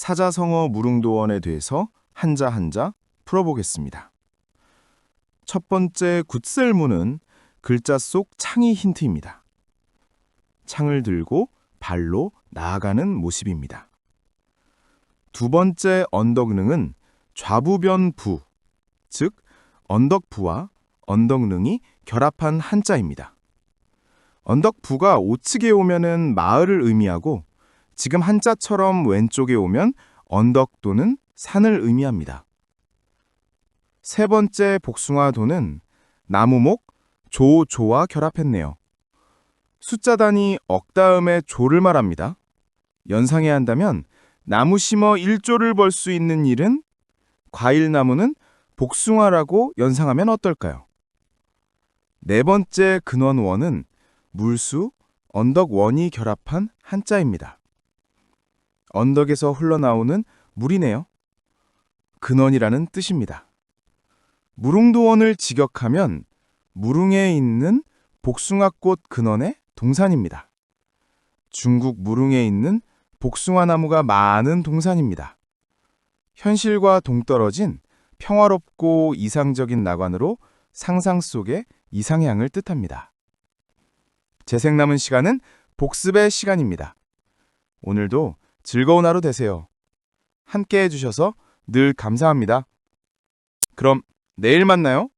사자성어 무릉도원에 대해서 한자 한자 풀어보겠습니다. 첫 번째 굿셀문은 글자 속 창이 힌트입니다. 창을 들고 발로 나아가는 모습입니다. 두 번째 언덕능은 좌부변부, 즉 언덕부와 언덕능이 결합한 한자입니다. 언덕부가 우측에 오면은 마을을 의미하고 지금 한자처럼 왼쪽에 오면 언덕 또는 산을 의미합니다. 세 번째 복숭아 도는 나무목 조, 조와 결합했네요. 숫자 단위 억 다음에 조를 말합니다. 연상해야 한다면 나무 심어 1조를 벌 수 있는 일은 과일나무는 복숭아라고 연상하면 어떨까요? 네 번째 근원원은 물수, 언덕원이 결합한 한자입니다. 언덕에서 흘러나오는 물이네요. 근원이라는 뜻입니다. 무릉도원을 직역하면 무릉에 있는 복숭아꽃 근원의 동산입니다. 중국 무릉에 있는 복숭아 나무가 많은 동산입니다. 현실과 동떨어진 평화롭고 이상적인 나관으로 상상 속의 이상향을 뜻합니다. 재생 남은 시간은 복습의 시간입니다. 오늘도 즐거운 하루 되세요. 함께 해주셔서 늘 감사합니다. 그럼 내일 만나요.